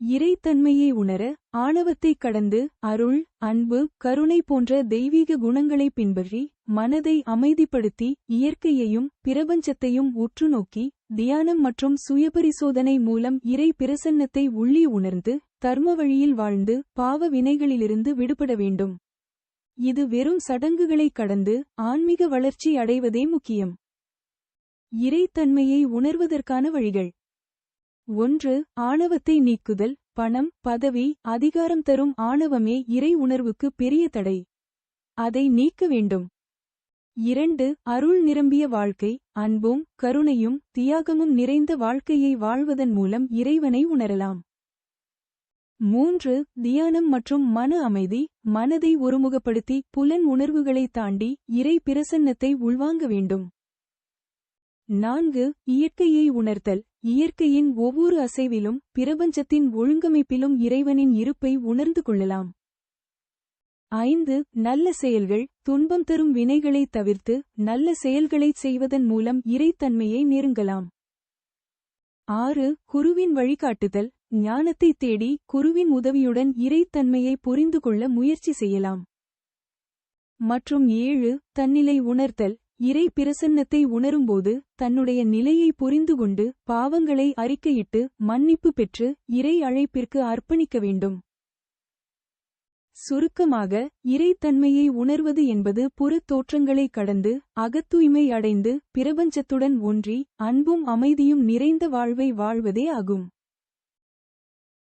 இறைத்தன்மையை உணர ஆணவத்தைக் கடந்து அருள் அன்பு கருணை போன்ற தெய்வீக குணங்களை பின்பற்றி மனதை அமைதிப்படுத்தி இயற்கையையும் பிரபஞ்சத்தையும் உற்றுநோக்கி தியானம் மற்றும் சுயபரிசோதனை மூலம் இறை பிரசன்னத்தை உள்ளி உணர்ந்து தர்ம வழியில் வாழ்ந்து பாவ வினைகளிலிருந்து விடுபட வேண்டும். இது வெறும் சடங்குகளைக் கடந்து ஆன்மீக வளர்ச்சி அடைவதே முக்கியம். இறைத்தன்மையை உணர்வதற்கான வழிகள். ஒன்று ஆணவத்தை நீக்குதல். பணம் பதவி அதிகாரம் தரும் ஆணவமே இறை உணர்வுக்கு பெரிய தடை. அதை நீக்க வேண்டும். இரண்டு அருள் நிரம்பிய வாழ்க்கை. அன்பும் கருணையும் தியாகமும் நிறைந்த வாழ்க்கையை வாழ்வதன் மூலம் இறைவனை உணரலாம். மூன்று தியானம் மற்றும் மன அமைதி. மனதை ஒருமுகப்படுத்தி புலன் உணர்வுகளை தாண்டி இறை பிரசன்னத்தை உள்வாங்க வேண்டும். நான்கு இயற்கையை உணர்த்தல். இயற்கையின் ஒவ்வொரு அசைவிலும் பிரபஞ்சத்தின் ஒழுங்கமைப்பிலும் இறைவனின் இருப்பை உணர்ந்து கொள்ளலாம். ஐந்து நல்ல செயல்கள். துன்பம் தரும் வினைகளை தவிர்த்து நல்ல செயல்களைச் செய்வதன் மூலம் இறைத்தன்மையை நெருங்கலாம். ஆறு குருவின் வழிகாட்டுதல். ஞானத்தை தேடி குருவின் உதவியுடன் இறைத்தன்மையை புரிந்து கொள்ள முயற்சி செய்யலாம். மற்றும் ஏழு தன்னிலை உணர்த்தல். இறை பிரசன்னத்தை உணரும்போது தன்னுடைய நிலையை புரிந்துகொண்டு பாவங்களை அறிக்கையிட்டு மன்னிப்பு பெற்று இறை அழைப்பிற்கு அர்ப்பணிக்க வேண்டும். சுருக்கமாக இறைத்தன்மையை உணர்வது என்பது புறத் தோற்றங்களை கடந்து அகத்தூய்மை அடைந்து பிரபஞ்சத்துடன் ஒன்றி அன்பும் அமைதியும் நிறைந்த வாழ்வை வாழ்வதே ஆகும்.